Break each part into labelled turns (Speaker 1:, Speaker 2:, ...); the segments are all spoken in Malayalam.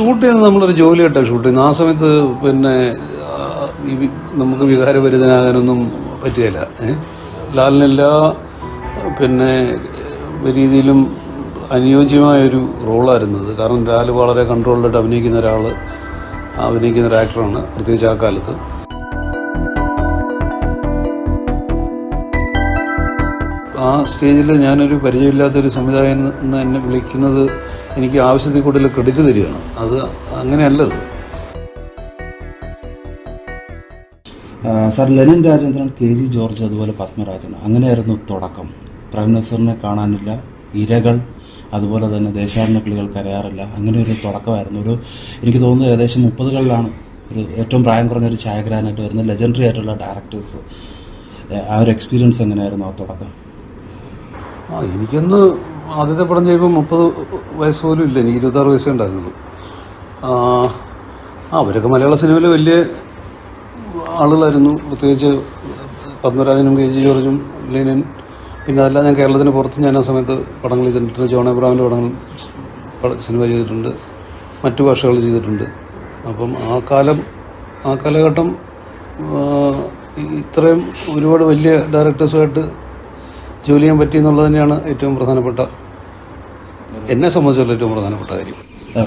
Speaker 1: ഷൂട്ട് ചെയ്യുന്നത് നമ്മളൊരു ജോലി കേട്ടോ ഷൂട്ട് ചെയ്യുന്നത്. ആ സമയത്ത് പിന്നെ ഈ നമുക്ക് വികാരഭരിതനാകാനൊന്നും പറ്റുകയില്ല? ലാലിന് എല്ലാ പിന്നെ രീതിയിലും അനുയോജ്യമായൊരു റോളായിരുന്നത്. കാരണം ലാൽ വളരെ കൺട്രോളിലായിട്ട് അഭിനയിക്കുന്ന ഒരാൾ അഭിനയിക്കുന്ന ഒരു ആക്ടറാണ് പ്രത്യേകിച്ച് ആ കാലത്ത്. ആ സ്റ്റേജിൽ ഞാനൊരു പരിചയമില്ലാത്തൊരു സംവിധായകൻ എന്ന് എന്നെ വിളിക്കുന്നത് എനിക്ക് ആവശ്യത്തിൽ കൂടുതൽ ക്രെഡിറ്റ് തരികയാണ്. അത് അങ്ങനെയല്ലത്.
Speaker 2: Sir Lenin Rajendran K G George അതുപോലെ പത്മരാജൻ. അങ്ങനെയായിരുന്നു തുടക്കം. പ്രൈം മിനിസ്റ്ററിനെ കാണാനില്ല. ഇരകൾ അതുപോലെ തന്നെ ദേശാടന കിളികൾ കരയാറില്ല. അങ്ങനെ ഒരു തുടക്കമായിരുന്നു. ഒരു എനിക്ക് തോന്നുന്നു ഏകദേശം മുപ്പതുകളിലാണ് ഒരു ഏറ്റവും പ്രായം കുറഞ്ഞ ഒരു ഛായാഗ്രഹനായിട്ട് വരുന്ന ലെജൻഡറി ആയിട്ടുള്ള ഡയറക്ടേഴ്സ് ആ ഒരു എക്സ്പീരിയൻസ് എങ്ങനെയായിരുന്നു ആ തുടക്കം?
Speaker 1: ആ എനിക്കൊന്ന് ആദ്യത്തെ പടം ചെയ്യുമ്പോൾ മുപ്പത് വയസ്സ് പോലും ഇല്ല. എനിക്ക് ഇരുപത്താറ് വയസ്സേ ഉണ്ടായിരുന്നുള്ളൂ. അവരൊക്കെ മലയാള സിനിമയിൽ വലിയ ആളുകളായിരുന്നു. പ്രത്യേകിച്ച് പത്മരാജനും കെ ജി ജോർജും ലെനിൻ. പിന്നെ അതെല്ലാം ഞാൻ കേരളത്തിന് പുറത്ത് ഞാൻ ആ സമയത്ത് പടങ്ങൾ ചെയ്തിട്ടുണ്ട്. ജോൺ എബ്രാമിന്റെ പടങ്ങൾ സിനിമ ചെയ്തിട്ടുണ്ട്. മറ്റു ഭാഷകൾ ചെയ്തിട്ടുണ്ട്. അപ്പം ആ കാലം ആ കാലഘട്ടം ഇത്രയും ഒരുപാട് വലിയ ഡയറക്ടേഴ്സുമായിട്ട് ജോലി ചെയ്യാൻ പറ്റി എന്നുള്ളത് തന്നെയാണ് ഏറ്റവും പ്രധാനപ്പെട്ട എന്നെ സംബന്ധിച്ചുള്ള ഏറ്റവും പ്രധാനപ്പെട്ട കാര്യം.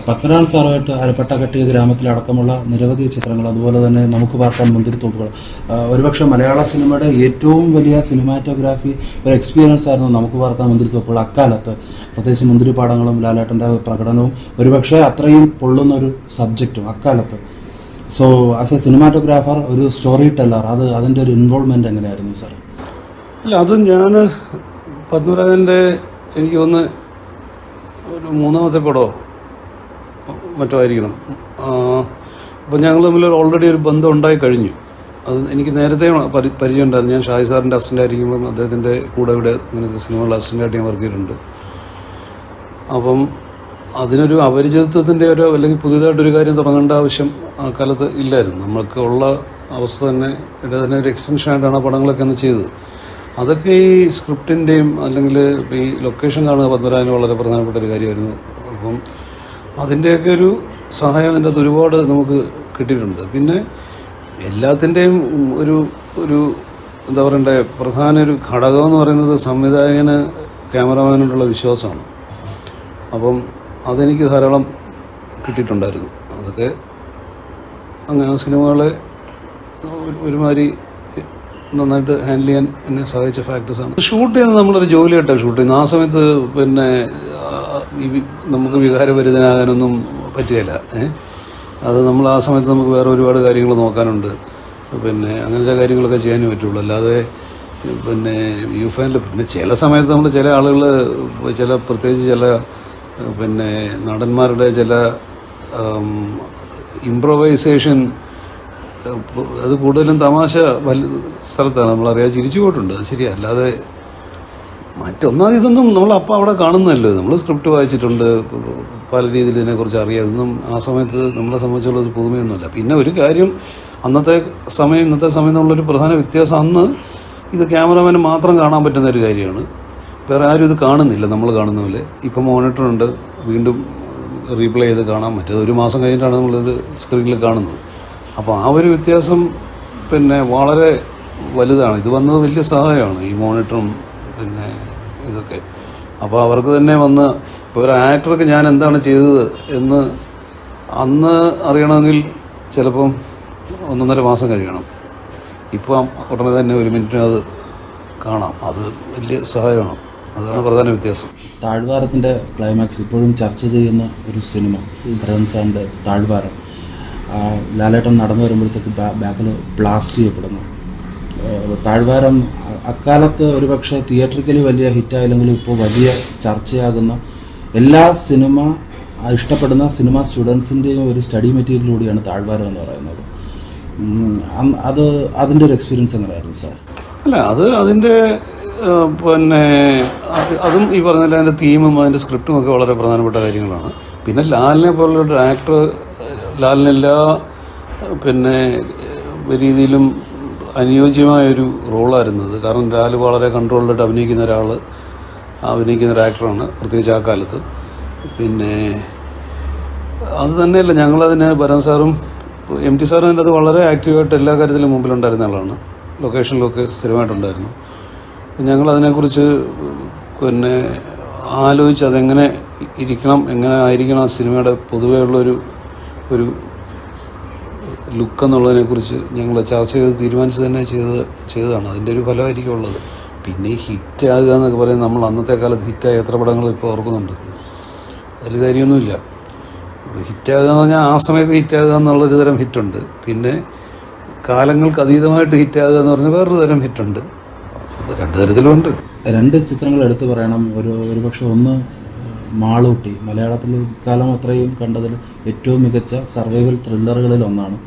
Speaker 2: പത്മനാഭൻ സാറുമായിട്ട് അരപ്പട്ട കെട്ടിയ ഗ്രാമത്തിലടക്കമുള്ള നിരവധി ചിത്രങ്ങൾ അതുപോലെ തന്നെ നമുക്ക് പാർക്കാൻ മുന്തിരിത്തോപ്പുകൾ തോപ്പുകൾ. ഒരുപക്ഷെ മലയാള സിനിമയുടെ ഏറ്റവും വലിയ സിനിമാറ്റോഗ്രാഫി ഒരു എക്സ്പീരിയൻസ് ആയിരുന്നു നമുക്ക് പാർക്കാൻ മുന്തിരിത്തോപ്പുകൾ അക്കാലത്ത്. പ്രത്യേകിച്ച് മുന്തിരിപ്പാടങ്ങളും ലാലേട്ടന്റെ പ്രകടനവും ഒരുപക്ഷെ അത്രയും പൊള്ളുന്ന ഒരു സബ്ജക്റ്റും അക്കാലത്ത്. സോ ആസ് എ സിനിമാറ്റോഗ്രാഫർ ഒരു സ്റ്റോറി ടെല്ലർ അത് അതിന്റെ ഒരു ഇൻവോൾവ്മെന്റ് എങ്ങനെയായിരുന്നു സാർ
Speaker 1: അല്ല അത് ഞാൻ പത്മരാജന്റെ എനിക്ക് ഒന്ന് ഒരു മൂന്നാമത്തെ പടമോ മറ്റോ ആയിരിക്കണം. അപ്പം ഞങ്ങൾ തമ്മിൽ ഓൾറെഡി ഒരു ബന്ധം ഉണ്ടായി കഴിഞ്ഞു. അത് എനിക്ക് നേരത്തെ പരി- പരിചയം ഉണ്ടായിരുന്നു. ഞാൻ ഷാഹി സാറിന്റെ അസിസ്റ്റന്റ് ആയിരിക്കുമ്പം അദ്ദേഹത്തിന്റെ കൂടെ ഇവിടെ അങ്ങനത്തെ സിനിമകളിൽ അസിസ്റ്റന്റായിട്ട് ഞാൻ വർക്ക് ചെയ്തിട്ടുണ്ട്. അപ്പം അതിനൊരു അപരിചിതത്വത്തിന്റെ ഒരു അല്ലെങ്കിൽ പുതിയതായിട്ടൊരു കാര്യം തുടങ്ങേണ്ട ആവശ്യം ആ കാലത്ത് ഇല്ലായിരുന്നു. നമ്മൾക്ക് ഉള്ള അവസ്ഥ തന്നെ ഇവിടെ തന്നെ ഒരു എക്സ്റ്റൻഷനായിട്ടാണ് ആ പടങ്ങളൊക്കെ അന്ന് ചെയ്തത്. അതൊക്കെ ഈ സ്ക്രിപ്റ്റിന്റെയും അല്ലെങ്കിൽ ഈ ലൊക്കേഷൻ കാണുക പത്മരാജന് വളരെ പ്രധാനപ്പെട്ട ഒരു കാര്യമായിരുന്നു. അപ്പം അതിന്റെയൊക്കെ ഒരു സഹായം അതിന്റെ ഒരുപാട് നമുക്ക് കിട്ടിയിട്ടുണ്ട്. പിന്നെ എല്ലാത്തിന്റെയും ഒരു ഒരു എന്താ പറയണ്ടേ പ്രധാന ഒരു ഘടകം എന്ന് പറയുന്നത് സംവിധായകന് ക്യാമറമാനോടുള്ള വിശ്വാസമാണ്. അപ്പം അതെനിക്ക് ധാരാളം കിട്ടിയിട്ടുണ്ടായിരുന്നു. അതൊക്കെ അങ്ങനെ സിനിമകളെ ഒരു- ഒരുമാതിരി നന്നായിട്ട് ഹാൻഡിൽ ചെയ്യാൻ എന്നെ സഹായിച്ച ഫാക്ടേഴ്സാണ് ഷൂട്ട് ചെയ്യുന്നത് നമ്മളൊരു ജോലി കേട്ടോ ഷൂട്ട് ചെയ്യുന്നത്. ആ സമയത്ത് പിന്നെ ഈ നമുക്ക് വികാരഭരിതനാകാനൊന്നും പറ്റുകയില്ല. അത് നമ്മൾ ആ സമയത്ത് നമുക്ക് വേറെ ഒരുപാട് കാര്യങ്ങൾ നോക്കാനുണ്ട്. പിന്നെ അങ്ങനത്തെ കാര്യങ്ങളൊക്കെ ചെയ്യാനേ പറ്റുള്ളൂ. അല്ലാതെ പിന്നെ യു ഫാനിൽ പിന്നെ ചില സമയത്ത് നമ്മൾ ചില ആളുകൾ ചില പ്രത്യേകിച്ച് ചില പിന്നെ നടന്മാരുടെ ചില ഇംപ്രവൈസേഷൻ അത് കൂടുതലും തമാശ സ്ഥലത്താണ്. നമ്മളറിയാതെ ചിരിച്ചു പോയിട്ടുണ്ട്. അത് ശരി അല്ലാതെ മറ്റൊന്നാമത് ഇതൊന്നും നമ്മൾ അപ്പം അവിടെ കാണുന്നതല്ലോ. നമ്മൾ സ്ക്രിപ്റ്റ് വായിച്ചിട്ടുണ്ട്. പല രീതിയിൽ ഇതിനെക്കുറിച്ച് അറിയാം. ഇതൊന്നും ആ സമയത്ത് നമ്മളെ സംബന്ധിച്ചുള്ളത് പുതുമയൊന്നുമല്ല. പിന്നെ ഒരു കാര്യം അന്നത്തെ സമയം ഇന്നത്തെ സമയം എന്നുള്ളൊരു പ്രധാന വ്യത്യാസം അന്ന് ഇത് ക്യാമറമാന് മാത്രം കാണാൻ പറ്റുന്ന ഒരു കാര്യമാണ്. വേറെ ആരും ഇത് കാണുന്നില്ല. നമ്മൾ കാണുന്ന പോലെ. ഇപ്പം മോണിറ്ററുണ്ട്. വീണ്ടും റീപ്ലേ ചെയ്ത് കാണാൻ പറ്റും. ഒരു മാസം കഴിഞ്ഞിട്ടാണ് നമ്മളിത് സ്ക്രീനിൽ കാണുന്നത്. അപ്പോൾ ആ ഒരു വ്യത്യാസം പിന്നെ വളരെ വലുതാണ്. ഇത് വന്നത് വലിയ സഹായമാണ് ഈ മോണിറ്ററും പിന്നെ ഇതൊക്കെ. അപ്പോൾ അവർക്ക് തന്നെ വന്ന് ഇപ്പോൾ ഒരു ആക്ടർക്ക് ഞാൻ എന്താണ് ചെയ്തത് എന്ന് അന്ന് അറിയണമെങ്കിൽ ചിലപ്പം ഒന്നൊന്നര മാസം കഴിയണം. ഇപ്പം ഉടനെ തന്നെ ഒരു മിനിറ്റിന് അത് കാണാം. അത് വലിയ സഹായമാണ്. അതാണ് പ്രധാന വ്യത്യാസം.
Speaker 2: താഴ്വാരത്തിന്റെ ക്ലൈമാക്സ് ഇപ്പോഴും ചർച്ച ചെയ്യുന്ന ഒരു സിനിമ റംസാന്റെ താഴ്വാരം. ലാലേട്ടൻ നടന്നു വരുമ്പോഴത്തേക്ക് ബാക്കിൽ ബ്ലാസ്റ്റ് ചെയ്യപ്പെടുന്നു. താഴ്വാരം അക്കാലത്ത് ഒരുപക്ഷെ തിയേറ്ററിക്കലി വലിയ ഹിറ്റായില്ലെങ്കിലും ഇപ്പോൾ വലിയ ചർച്ചയാകുന്ന എല്ലാ സിനിമ ഇഷ്ടപ്പെടുന്ന സിനിമ സ്റ്റുഡൻസിന്റെയും ഒരു സ്റ്റഡി മെറ്റീരിയലിലൂടെയാണ് താഴ്വാരം എന്ന് പറയുന്നത്. അത് അതിന്റെ ഒരു എക്സ്പീരിയൻസ് എങ്ങനെയായിരുന്നു സാർ
Speaker 1: അല്ല അത് അതിന്റെ പിന്നെ അത് ഈ പറഞ്ഞ അതിന്റെ തീമും അതിന്റെ സ്ക്രിപ്റ്റും ഒക്കെ വളരെ പ്രധാനപ്പെട്ട കാര്യങ്ങളാണ്. പിന്നെ ലാലിനെ പോലുള്ള ഒരു ആക്ടർ ലാലിന് എല്ലാ ഏഹ്, പിന്നെ രീതിയിലും അനുയോജ്യമായൊരു റോളായിരുന്നു അത്. കാരണം ലാൽ വളരെ കൺട്രോളിലായിട്ട് അഭിനയിക്കുന്ന ഒരാൾ അഭിനയിക്കുന്ന ഒരു ആക്ടറാണ് പ്രത്യേകിച്ച് ആ കാലത്ത്. പിന്നെ അത് തന്നെയല്ല ഞങ്ങളതിന് ഭരൻ സാറും എം ടി സാറും അതിന്റെ അത് വളരെ ആക്റ്റീവായിട്ട് എല്ലാ കാര്യത്തിലും മുമ്പിലുണ്ടായിരുന്ന ആളാണ്. ലൊക്കേഷനിലൊക്കെ സ്ഥിരമായിട്ടുണ്ടായിരുന്നു. ഞങ്ങൾ അതിനെക്കുറിച്ച് പിന്നെ ആലോചിച്ച് അതെങ്ങനെ ഇരിക്കണം എങ്ങനെ ആയിരിക്കണം സിനിമയുടെ പൊതുവേ ഉള്ളൊരു ഒരു ലുക്ക് എന്നുള്ളതിനെക്കുറിച്ച് ഞങ്ങൾ ചർച്ച ചെയ്ത് തീരുമാനിച്ച് തന്നെ ചെയ്ത് ചെയ്തതാണ്. അതിന്റെ ഒരു ഫലമായിരിക്കും ഉള്ളത്. പിന്നെ ഈ ഹിറ്റ് ആകുക എന്നൊക്കെ പറയുന്നത് നമ്മൾ അന്നത്തെ കാലത്ത് ഹിറ്റായ എത്ര പടങ്ങൾ ഇപ്പോൾ ഓർക്കുന്നുണ്ട്. അതിൽ കാര്യമൊന്നുമില്ല. ഹിറ്റാകുക എന്ന് പറഞ്ഞാൽ ആ സമയത്ത് ഹിറ്റാകുക എന്നുള്ളൊരു തരം ഹിറ്റുണ്ട് പിന്നെ കാലങ്ങൾക്ക് അതീതമായിട്ട് ഹിറ്റാകുക എന്ന് പറഞ്ഞാൽ വേറൊരു തരം ഹിറ്റുണ്ട് രണ്ട് തരത്തിലുമുണ്ട്
Speaker 2: രണ്ട് ചിത്രങ്ങൾ എടുത്തു പറയണം. ഒരു ഒരുപക്ഷെ ഒന്ന് മാളൂട്ടി. മലയാളത്തിൽ കാലം അത്രയും കണ്ടതിൽ ഏറ്റവും മികച്ച സർവൈവൽ ത്രില്ലറുകളിൽ ഒന്നാണ്.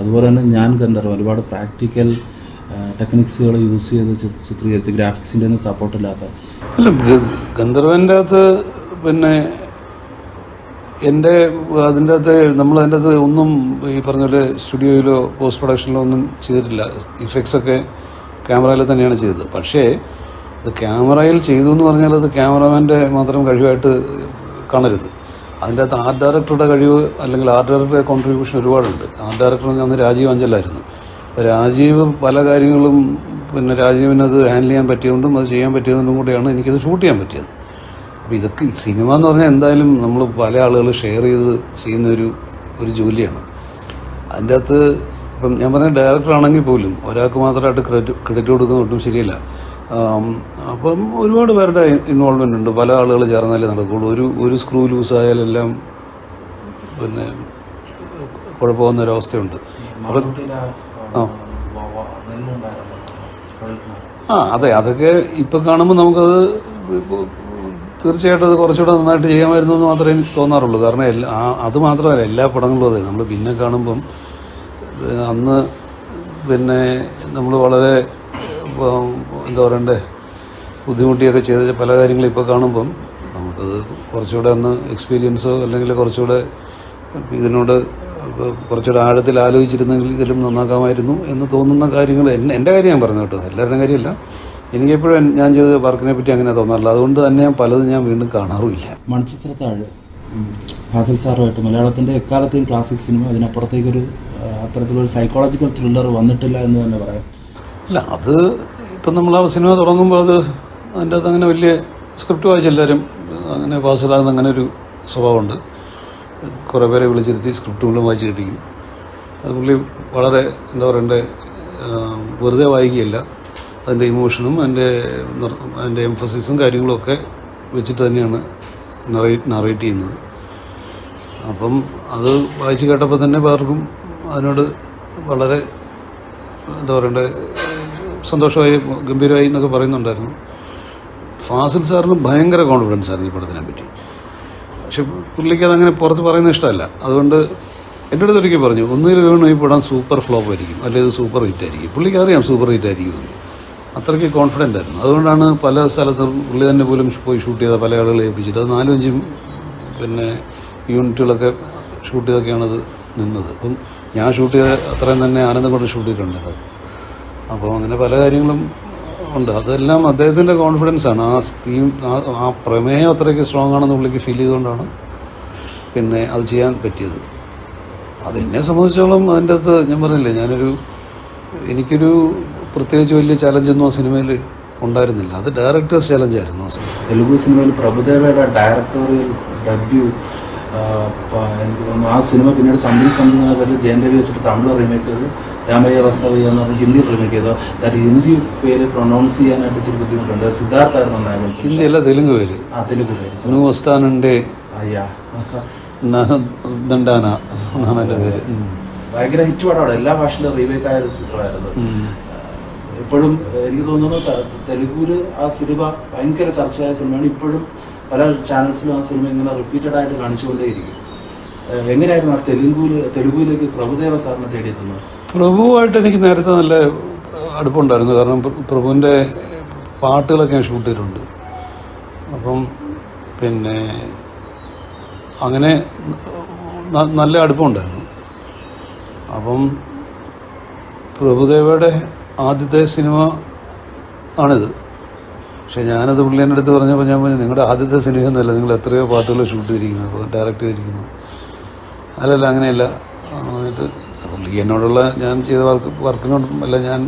Speaker 2: അതുപോലെ തന്നെ ഞാൻ ഗന്ധർവ് ഒരുപാട് പ്രാക്ടിക്കൽ ടെക്നിക്സുകൾ യൂസ് ചെയ്ത് ചിത്രീകരിച്ച് ഗ്രാഫിക്സിന്റെ ഒന്നും സപ്പോർട്ടില്ലാത്ത
Speaker 1: അല്ല ഗന്ധർവന്റെ അകത്ത് പിന്നെ എന്റെ അതിന്റെ അകത്ത് നമ്മൾ അതിന്റെ അകത്ത് ഒന്നും ഈ പറഞ്ഞ പോലെ സ്റ്റുഡിയോയിലോ പോസ്റ്റ് പ്രൊഡക്ഷനിലോ ഒന്നും ചെയ്തിട്ടില്ല. ഇഫക്ട്സ് ഒക്കെ ക്യാമറയിൽ തന്നെയാണ് ചെയ്തത്. പക്ഷേ അത് ക്യാമറയിൽ ചെയ്തു എന്ന് പറഞ്ഞാൽ അത് ക്യാമറമാന്റെ മാത്രം കഴിവായിട്ട് കാണരുത്. അതിന്റെ അകത്ത് ആർട്ട് ഡയറക്ടറുടെ കഴിവ് അല്ലെങ്കിൽ ആർട്ട് ഡയറക്ടറുടെ കോൺട്രിബ്യൂഷൻ ഒരുപാടുണ്ട്. ആർട്ട് ഡയറക്ടർ എന്ന് പറഞ്ഞാൽ രാജീവ് അഞ്ചലായിരുന്നു അപ്പോൾ രാജീവ് പല കാര്യങ്ങളും പിന്നെ രാജീവിന് അത് ഹാൻഡിൽ ചെയ്യാൻ പറ്റിയതുകൊണ്ടും അത് ചെയ്യാൻ പറ്റിയതുകൊണ്ടും കൂടിയാണ് എനിക്കത് ഷൂട്ട് ചെയ്യാൻ പറ്റിയത്. അപ്പോൾ ഇതൊക്കെ സിനിമ എന്ന് പറഞ്ഞാൽ എന്തായാലും നമ്മൾ പല ആളുകൾ ഷെയർ ചെയ്ത് ചെയ്യുന്ന ഒരു ഒരു ജോലിയാണ്. അതിന്റെ അകത്ത് ഇപ്പം ഞാൻ പറഞ്ഞ ഡയറക്ടർ ആണെങ്കിൽ പോലും ഒരാൾക്ക് മാത്രമായിട്ട് ക്രെഡിറ്റ് ക്രെഡിറ്റ് കൊടുക്കുന്ന ഒട്ടും ശരിയല്ല. അപ്പം ഒരുപാട് പേരുടെ ഇൻവോൾവ്മെന്റ് ഉണ്ട്. പല ആളുകൾ ചേർന്നാലേ നടക്കുകയുള്ളൂ ഒരു ഒരു സ്ക്രൂ ലൂസായാലെല്ലാം പിന്നെ കുഴപ്പമാകുന്ന ഒരവസ്ഥയുണ്ട് അപ്പം ആ ആ അതെ. അതൊക്കെ ഇപ്പം കാണുമ്പോൾ നമുക്കത് തീർച്ചയായിട്ടും അത് കുറച്ചുകൂടെ നന്നായിട്ട് ചെയ്യാമായിരുന്നു എന്ന് മാത്രമേ എനിക്ക് തോന്നാറുള്ളൂ. കാരണം എല്ലാ അത് മാത്രമല്ല എല്ലാ പടങ്ങളും അതെ. നമ്മൾ പിന്നെ കാണുമ്പം അന്ന് പിന്നെ നമ്മൾ വളരെ എന്താ പറയണ്ടേ ബുദ്ധിമുട്ടിയൊക്കെ ചെയ്ത പല കാര്യങ്ങളും ഇപ്പോൾ കാണുമ്പം നമുക്കത് കുറച്ചുകൂടെ ഒന്ന് എക്സ്പീരിയൻസോ അല്ലെങ്കിൽ കുറച്ചുകൂടെ ഇതിനോട് കുറച്ചുകൂടെ ആഴത്തിൽ ആലോചിച്ചിരുന്നെങ്കിൽ ഇതിലും നന്നാക്കാമായിരുന്നു എന്ന് തോന്നുന്ന കാര്യങ്ങൾ എന്റെ കാര്യം ഞാൻ പറഞ്ഞു കേട്ടോ. എല്ലാവരുടെയും കാര്യമല്ല. എനിക്കെപ്പോഴും ഞാൻ ചെയ്ത വർക്കിനെ പറ്റി അങ്ങനെ തോന്നാറില്ല. അതുകൊണ്ട് തന്നെ ഞാൻ പലതും ഞാൻ വീണ്ടും കാണാറുമില്ല.
Speaker 2: മണിച്ചിത്രത്താഴ് ഫാസിൽ സാറുമായിട്ട് മലയാളത്തിന്റെ എക്കാലത്തെയും ക്ലാസിക് സിനിമ അതിനപ്പുറത്തേക്കൊരു അത്തരത്തിലൊരു സൈക്കോളജിക്കൽ ത്രില്ലർ വന്നിട്ടില്ല എന്ന് തന്നെ പറയാം.
Speaker 1: അല്ല അത് ഇപ്പം നമ്മൾ ആ സിനിമ തുടങ്ങുമ്പോൾ അത് അതിന്റെ അകത്ത് അങ്ങനെ വലിയ സ്ക്രിപ്റ്റ് വായിച്ചെല്ലാവരും അങ്ങനെ പാസ്സാകുന്ന അങ്ങനെ ഒരു സ്വഭാവമുണ്ട്. കുറേ പേരെ വിളിച്ചിരുത്തി സ്ക്രിപ്റ്റുകളും വായിച്ച് അത് പുള്ളി വളരെ എന്താ പറയണ്ടേ വെറുതെ വായിക്കുകയില്ല. അതിന്റെ ഇമോഷനും അതിന്റെ അതിന്റെ എംഫസിസും കാര്യങ്ങളൊക്കെ വെച്ചിട്ട് തന്നെയാണ് നറേറ്റ് നറേറ്റ് ചെയ്യുന്നത്. അപ്പം അത് വായിച്ച് കേട്ടപ്പോൾ തന്നെ പലർക്കും അതിനോട് വളരെ എന്താ പറയണ്ടേ സന്തോഷമായി ഗംഭീരമായി എന്നൊക്കെ പറയുന്നുണ്ടായിരുന്നു. ഫാസിൽ സാറിന് ഭയങ്കര കോൺഫിഡൻസ് ആയിരുന്നു ഈ പടത്തിനെ പറ്റി. പക്ഷെ പുള്ളിക്ക് അതങ്ങനെ പുറത്ത് പറയുന്ന ഇഷ്ടമല്ല. അതുകൊണ്ട് എന്റെ അടുത്ത് ഒരിക്കൽ പറഞ്ഞു ഒന്നുകിൽ വേണം ഈ പടം സൂപ്പർ ഫ്ലോപ്പ് ആയിരിക്കും അല്ലെങ്കിൽ സൂപ്പർ ഹിറ്റ് ആയിരിക്കും? പുള്ളിക്ക് അറിയാം സൂപ്പർ ഹിറ്റ് ആയിരിക്കും. അത്രയ്ക്ക് കോൺഫിഡന്റ് ആയിരുന്നു. അതുകൊണ്ടാണ് പല സ്ഥലത്തും പുള്ളി തന്നെ പോലും പോയി ഷൂട്ട് ചെയ്ത പല ആളുകളെ ഏൽപ്പിച്ചിട്ട് അത് നാലും അഞ്ചും പിന്നെ യൂണിറ്റുകളൊക്കെ ഷൂട്ട് ചെയ്തൊക്കെയാണ് അത് നിന്നത്. അപ്പം ഞാൻ ഷൂട്ട് ചെയ്ത അത്രയും തന്നെ ആനന്ദം കൊണ്ട് ഷൂട്ട് ചെയ്തിട്ടുണ്ട് അത് അപ്പോൾ അങ്ങനെ പല കാര്യങ്ങളും ഉണ്ട്. അതെല്ലാം അദ്ദേഹത്തിന്റെ കോൺഫിഡൻസ് ആണ്. ആ തീം ആ- പ്രമേയം അത്രയ്ക്ക് സ്ട്രോങ് ആണെന്ന് പുള്ളിക്ക് ഫീൽ ചെയ്തുകൊണ്ടാണ് പിന്നെ അത് ചെയ്യാൻ പറ്റിയത്. അതെന്നെ സംബന്ധിച്ചോളം അതിന്റെ അകത്ത് ഞാൻ പറഞ്ഞില്ലേ ഞാനൊരു എനിക്കൊരു പ്രത്യേകിച്ച് വലിയ ചലഞ്ചൊന്നും ആ സിനിമയിൽ ഉണ്ടായിരുന്നില്ല. അത് ഡയറക്ടേഴ്സ് ചലഞ്ചായിരുന്നു ആ സിനിമ.
Speaker 2: തെലുഗു സിനിമയിൽ പ്രഭുദേവയുടെ ഡയറക്ടോറിയൽ ഡബ്യൂ എനിക്ക് തോന്നുന്നു ആ സിനിമ പിന്നീട് സംതിങ് സംതിങ് പേരിൽ വെച്ചിട്ട് തമിഴ് റീമേക്ക് ചെയ്തു. രാമയ്യ വസ്തവയ്യ എന്ന് പറഞ്ഞ ഹിന്ദി റീമേക്ക് ചെയ്തു ദാറ്റ് ഹിന്ദി പേര് പ്രൊനൗൺസ് ചെയ്യാനായിട്ട് ഇച്ചിരി ബുദ്ധിമുട്ടുണ്ട്. സിദ്ധാർത്ഥ ആയിരുന്നു നായകൻ.
Speaker 1: ഹിന്ദിയല്ല തെലുങ്ക് പേര്.
Speaker 2: ആ തെലുങ്ക് പേര്.
Speaker 1: സുനു വസ്താനുണ്ട്.
Speaker 2: അയ്യാ.
Speaker 1: ദണ്ടാന എന്നാണ് എന്റെ പേര്.
Speaker 2: ഭയങ്കര ഹിറ്റ് പടമാണ് എല്ലാ ഭാഷയിലും റീമേക്ക് ആയ ഒരു ചിത്രമായിരുന്നു. ഇപ്പോഴും എനിക്ക് തോന്നുന്നു ത- ആ സിനിമ ഭയങ്കര ചർച്ചയായ സിനിമയാണ്. ഇപ്പോഴും പല ചാനൽസിലും ആ സിനിമ ഇങ്ങനെ റിപ്പീറ്റഡ് ആയിട്ട് കാണിച്ചുകൊണ്ടേയിരിക്കും. എങ്ങനെയായിരുന്നു ആ തെലുഗുവിൽ തെലുഗുവിലേക്ക് പ്രഭുദേവ സാറിനെ തേടിയെത്തുന്നത്?
Speaker 1: പ്രഭുവായിട്ട് എനിക്ക് നേരത്തെ നല്ല അടുപ്പമുണ്ടായിരുന്നു കാരണം പ്ര- പ്രഭുവിന്റെ പാട്ടുകളൊക്കെ ഞാൻ ഷൂട്ട് ചെയ്തിട്ടുണ്ട്. അപ്പം പിന്നെ അങ്ങനെ നല്ല അടുപ്പമുണ്ടായിരുന്നു അപ്പം പ്രഭുദേവയുടെ ആദ്യത്തെ സിനിമ ആണിത്. പക്ഷെ ഞാനത് പുള്ളിന്റെ അടുത്ത് പറഞ്ഞപ്പോൾ ഞാൻ പറഞ്ഞു നിങ്ങളുടെ ആദ്യത്തെ സിനിമ ഒന്നുമല്ല. നിങ്ങൾ എത്രയോ പാട്ടുകൾ ഷൂട്ട് ചെയ്തിരിക്കുന്നു. അപ്പോൾ ഡയറക്റ്റ് ചെയ്തിരിക്കുന്നു. അല്ലല്ല അങ്ങനെയല്ല. എന്നിട്ട് പുള്ളി എന്നോടുള്ള ഞാൻ ചെയ്ത വർക്ക് വർക്കിനോടും അല്ല ഞാൻ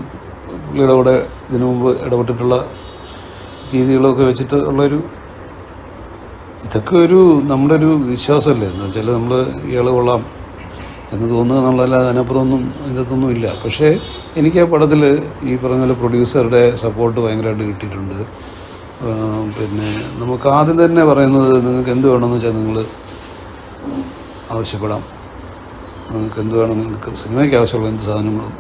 Speaker 1: പുള്ളിയുടെ കൂടെ ഇതിനു മുമ്പ് ഇടപെട്ടിട്ടുള്ള രീതികളൊക്കെ വെച്ചിട്ട് ഉള്ളൊരു ഇതൊക്കെ ഒരു നമ്മുടെ ഒരു വിശ്വാസമല്ലേ? എന്ന് വെച്ചാൽ നമ്മൾ ഇയാൾ കൊള്ളാം എന്ന് തോന്നുക എന്നുള്ളതല്ലാതെ അതിനപ്പുറമൊന്നും അതിനകത്തൊന്നും ഇല്ല. പക്ഷേ എനിക്ക് ആ പടത്തിൽ ഈ പറഞ്ഞ പോലെ പ്രൊഡ്യൂസറുടെ സപ്പോർട്ട് ഭയങ്കരമായിട്ട് കിട്ടിയിട്ടുണ്ട്. പിന്നെ നമുക്ക് ആദ്യം തന്നെ പറയുന്നത് നിങ്ങൾക്ക് എന്ത് വേണമെന്ന് വെച്ചാൽ നിങ്ങൾ ആവശ്യപ്പെടാം. നിങ്ങൾക്ക് എന്ത് വേണം നിങ്ങൾക്ക് സിനിമയ്ക്ക് ആവശ്യമുള്ള എന്ത് സാധനങ്ങളും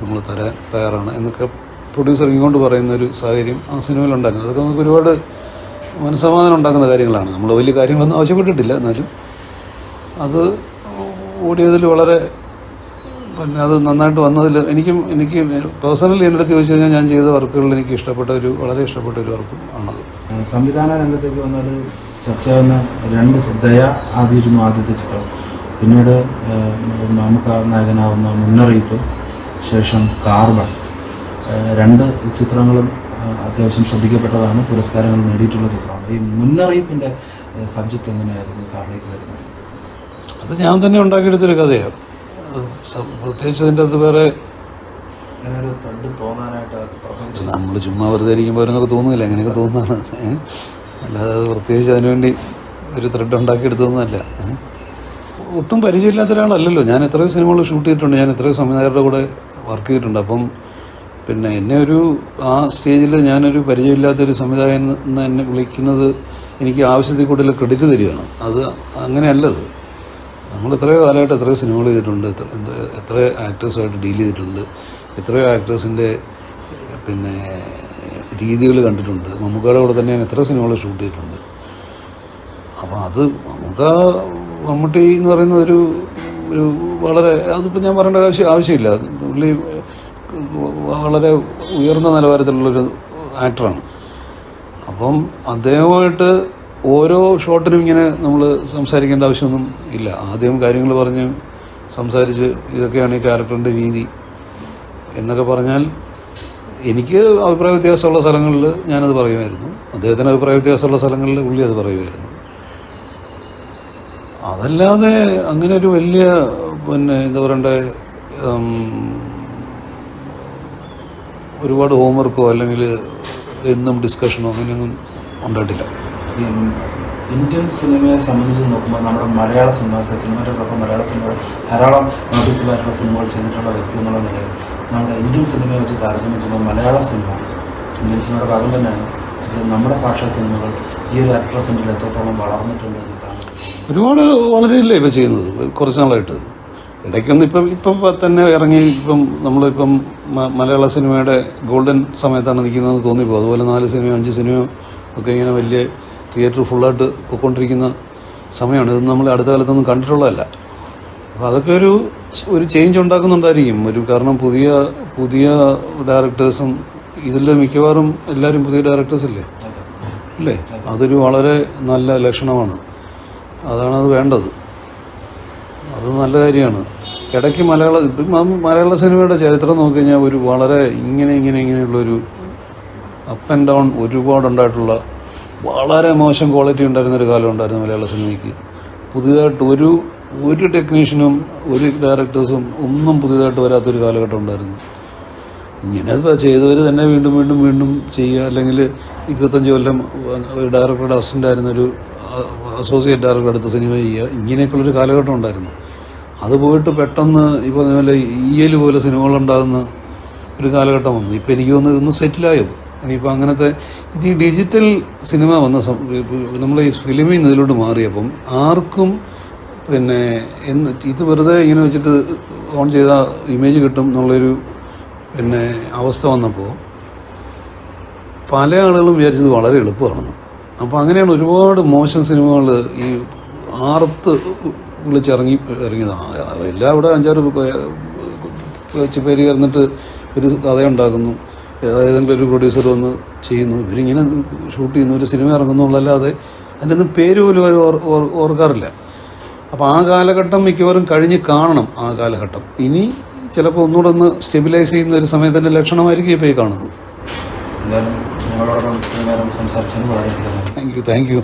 Speaker 1: നമ്മൾ തരാൻ തയ്യാറാണ് എന്നൊക്കെ പ്രൊഡ്യൂസർ ഇങ്ങോട്ട് പറയുന്ന ഒരു സാഹചര്യം ആ സിനിമയിൽ സിനിമയിലുണ്ടായിരുന്നു. അതൊക്കെ നമുക്ക് ഒരുപാട് മനസ്സമാധാനം ഉണ്ടാക്കുന്ന കാര്യങ്ങളാണ്. നമ്മൾ വലിയ കാര്യങ്ങളൊന്നും ആവശ്യപ്പെട്ടിട്ടില്ല എന്നാലും അത് ഓടിയതിൽ വളരെ പിന്നെ അത് നന്നായിട്ട് വന്നതിൽ എനിക്കും എനിക്ക് പേഴ്സണലി എന്റെ അടുത്ത് ചോദിച്ചു കഴിഞ്ഞാൽ ഞാൻ ചെയ്ത വർക്കുകളിൽ എനിക്ക് ഇഷ്ടപ്പെട്ട ഒരു വളരെ ഇഷ്ടപ്പെട്ട ഒരു വർക്കും ആണത്.
Speaker 2: സംവിധാന രംഗത്തേക്ക് വന്നാൽ ചർച്ച വന്ന രണ്ട് ശ്രദ്ധയ ദയ ആദ്യമായിരുന്നു ആദ്യത്തെ ചിത്രം. പിന്നീട് നമുക്ക് നായകനാവുന്ന മുന്നറിയിപ്പ് ശേഷം കാർബൺ. രണ്ട് ചിത്രങ്ങളും അത്യാവശ്യം ശ്രദ്ധിക്കപ്പെട്ടതാണ് പുരസ്കാരങ്ങൾ നേടിയിട്ടുള്ള ചിത്രമാണ്. ഈ മുന്നറിയിപ്പിന്റെ സബ്ജക്റ്റ് എങ്ങനെയായിരുന്നു സാറിലേക്ക് വരുന്നത്?
Speaker 1: അത് ഞാൻ തന്നെ ഉണ്ടാക്കിയെടുത്തൊരു കഥയാണ്. പ്രത്യേകിച്ച് അതിന്റെ അത് വേറെ നമ്മൾ ചുമ്മാ വെറുതെ ഇരിക്കുമ്പോൾ എന്നൊക്കെ തോന്നുന്നില്ല അങ്ങനെയൊക്കെ തോന്നുന്നതാണ്? അല്ലാതെ പ്രത്യേകിച്ച് അതിനുവേണ്ടി ഒരു ത്രെഡ് ഉണ്ടാക്കിയെടുത്തതൊന്നുമല്ല? ഒട്ടും പരിചയമില്ലാത്ത ഒരാളല്ലല്ലോ. ഞാൻ എത്രയോ സിനിമകൾ ഷൂട്ട് ചെയ്തിട്ടുണ്ട്. ഞാൻ എത്രയോ സംവിധായകരുടെ കൂടെ വർക്ക് ചെയ്തിട്ടുണ്ട്. അപ്പം പിന്നെ എന്നെ ഒരു ആ സ്റ്റേജിൽ ഞാനൊരു പരിചയമില്ലാത്തൊരു സംവിധായകൻ എന്ന് എന്നെ വിളിക്കുന്നത് എനിക്ക് ആവശ്യത്തിൽ കൂടുതൽ ക്രെഡിറ്റ് തരികയാണ്. അത് അങ്ങനെയല്ലത്. നമ്മൾ എത്രയോ കാലമായിട്ട് എത്രയോ സിനിമകൾ ചെയ്തിട്ടുണ്ട്. എത്ര ആക്ടേഴ്സുമായിട്ട് ഡീൽ ചെയ്തിട്ടുണ്ട്. എത്രയോ ആക്ടേഴ്സിന്റെ പിന്നെ രീതികൾ കണ്ടിട്ടുണ്ട്. മമ്മൂക്കയുടെ കൂടെ തന്നെ ഞാൻ എത്ര സിനിമകൾ ഷൂട്ട് ചെയ്തിട്ടുണ്ട്. അപ്പോൾ അത് നമുക്ക് മമ്മൂട്ടി എന്ന് പറയുന്ന ഒരു ഒരു വളരെ അതിപ്പോൾ ഞാൻ പറയേണ്ട ആവശ്യം ആവശ്യമില്ല. പുള്ളി വളരെ ഉയർന്ന നിലവാരത്തിലുള്ളൊരു ആക്ടറാണ് അപ്പം അദ്ദേഹമായിട്ട് ഓരോ ഷോട്ടിനും ഇങ്ങനെ നമ്മൾ സംസാരിക്കേണ്ട ആവശ്യമൊന്നും ഇല്ല. ആദ്യം കാര്യങ്ങൾ പറഞ്ഞ് സംസാരിച്ച് ഇതൊക്കെയാണ് ഈ ക്യാരക്ടറിന്റെ രീതി എന്നൊക്കെ പറഞ്ഞാൽ എനിക്ക് അഭിപ്രായ വ്യത്യാസമുള്ള സ്ഥലങ്ങളിൽ ഞാനത് പറയുമായിരുന്നു. അദ്ദേഹത്തിന് അഭിപ്രായ വ്യത്യാസമുള്ള സ്ഥലങ്ങളിൽ പുള്ളി അത് പറയുമായിരുന്നു. അതല്ലാതെ അങ്ങനെ ഒരു വലിയ പിന്നെ എന്താ പറയണ്ടേ ഒരുപാട് ഹോംവർക്കോ അല്ലെങ്കിൽ എന്നും ഡിസ്കഷനോ അങ്ങനെയൊന്നും ഉണ്ടായിട്ടില്ല.
Speaker 2: ഇന്ത്യൻ സിനിമയെ സംബന്ധിച്ച് നോക്കുമ്പോൾ നമ്മുടെ മലയാള സിനിമ സിനിമറ്റോടൊപ്പം മലയാള സിനിമ ധാരാളം നോട്ടീസിലായിട്ടുള്ള സിനിമകൾ ചെയ്തിട്ടുള്ള വ്യക്തി എന്നുള്ള നിലയിൽ നമ്മുടെ ഇന്ത്യൻ സിനിമയെ വെച്ച് താരതമ്യം ചെയ്യുമ്പോൾ മലയാള സിനിമ ഇന്ത്യൻ സിനിമയുടെ ഭാഗം തന്നെയാണ്. നമ്മുടെ ഭാഷാ സിനിമകൾ ഈ ഒരു ആക്ട്രസിന്റെ എത്രത്തോളം വളർന്നിട്ടുണ്ട്.
Speaker 1: ഒരുപാട് വളരെയല്ലേ ഇപ്പം ചെയ്യുന്നത്? കുറച്ച് നാളായിട്ട്. ഇടയ്ക്കൊന്നും ഇപ്പം ഇപ്പം തന്നെ ഇറങ്ങി ഇപ്പം നമ്മളിപ്പം മലയാള സിനിമയുടെ ഗോൾഡൻ സമയത്താണ് നിൽക്കുന്നതെന്ന് തോന്നിപ്പോൾ അതുപോലെ നാല് സിനിമയോ അഞ്ച് സിനിമയോ ഒക്കെ ഇങ്ങനെ വലിയ തിയേറ്റർ ഫുള്ളായിട്ട് പൊയ്ക്കൊണ്ടിരിക്കുന്ന സമയമാണ്. ഇതൊന്നും നമ്മൾ അടുത്ത കാലത്തൊന്നും കണ്ടിട്ടുള്ളതല്ല. അപ്പോൾ അതൊക്കെ ഒരു ഒരു ചേഞ്ച് ഉണ്ടാക്കുന്നുണ്ടായിരിക്കും. ഒരു കാരണം പുതിയ പുതിയ ഡയറക്ടേഴ്സും ഇതിൽ മിക്കവാറും എല്ലാവരും പുതിയ ഡയറക്ടേഴ്സ് അല്ലേ അല്ലേ അതൊരു വളരെ നല്ല ലക്ഷണമാണ്. അതാണ് അത് വേണ്ടത്. അത് നല്ല കാര്യമാണ്. ഇടയ്ക്ക് മലയാള മലയാള സിനിമയുടെ ചരിത്രം നോക്കിക്കഴിഞ്ഞാൽ ഒരു വളരെ ഇങ്ങനെ ഇങ്ങനെ ഇങ്ങനെയുള്ളൊരു അപ്പ് ആൻഡ് ഡൗൺ ഒരുപാട് ഉണ്ടായിട്ടുള്ള വളരെ മോശം ക്വാളിറ്റി ഉണ്ടായിരുന്നൊരു കാലം ഉണ്ടായിരുന്നു മലയാള സിനിമയ്ക്ക്. പുതിയതായിട്ട് ഒരു ഒരു ടെക്നീഷ്യനും ഒരു ഡയറക്ടേഴ്സും ഒന്നും പുതിയതായിട്ട് വരാത്തൊരു കാലഘട്ടം ഉണ്ടായിരുന്നു. ഇങ്ങനെ ചെയ്തവർ തന്നെ വീണ്ടും വീണ്ടും വീണ്ടും ചെയ്യുക. അല്ലെങ്കിൽ ഇരുപത്തഞ്ച് കൊല്ലം ഒരു ഡയറക്ടറുടെ അസിസ്റ്റന്റ് ആയിരുന്ന ഒരു അസോസിയേറ്റ് ഡയറക്ടർ അടുത്ത സിനിമ ചെയ്യുക ഇങ്ങനെയൊക്കെയുള്ളൊരു കാലഘട്ടം ഉണ്ടായിരുന്നു. അത് പോയിട്ട് പെട്ടെന്ന് ഈ പറഞ്ഞ പോലെ ഈയൽ പോലെ സിനിമകളുണ്ടാകുന്ന ഒരു കാലഘട്ടം വന്നു. ഇപ്പോൾ എനിക്ക് തോന്നുന്നു ഇതൊന്ന് സെറ്റിലായോ? ഇനിയിപ്പോൾ അങ്ങനത്തെ ഇത് ഈ ഡിജിറ്റൽ സിനിമ വന്ന നമ്മൾ ഈ ഫിലിമിൽ നിന്ന് ഇതിലോട്ട് മാറിയപ്പം ആർക്കും പിന്നെ എന്ന് ഇത് വെറുതെ ഇങ്ങനെ വെച്ചിട്ട് ഓൺ ചെയ്ത ഇമേജ് കിട്ടും എന്നുള്ളൊരു പിന്നെ അവസ്ഥ വന്നപ്പോൾ പല ആളുകളും വിചാരിച്ചത് വളരെ എളുപ്പമാണെന്ന്. അപ്പോൾ അങ്ങനെയാണ് ഒരുപാട് മോശം സിനിമകൾ ഈ ആർത്ത് വിളിച്ചിറങ്ങി ഇറങ്ങിയതാണ് എല്ലാം ഇവിടെ അഞ്ചാറ് ചിപ്പേരി പേര് ഒരു കഥയുണ്ടാക്കുന്നു. ഏതെങ്കിലും ഒരു പ്രൊഡ്യൂസർ വന്ന് ചെയ്യുന്നു. ഇവരിങ്ങനെ ഷൂട്ട് ചെയ്യുന്നു. ഒരു സിനിമ ഇറങ്ങുന്നു ഇറങ്ങുന്നുള്ളല്ലാതെ അതിന്റെ ഒന്നും പേര് പോലും അവർ ഓർ- ഓർ- ഓർക്കാറില്ല. അപ്പോൾ ആ കാലഘട്ടം മിക്കവാറും കഴിഞ്ഞ് കാണണം ആ കാലഘട്ടം. ഇനി ചിലപ്പോൾ ഒന്നുകൂടെ ഒന്ന് സ്റ്റെബിലൈസ് ചെയ്യുന്ന ഒരു സമയത്തിന്റെ ലക്ഷണമായിരിക്കും ഇപ്പോൾ ഈ കാണുന്നത്.
Speaker 2: ഞങ്ങളോടൊപ്പം നേരം സംസാരിച്ചതിന് വളരെയധികം.
Speaker 1: Thank you thank you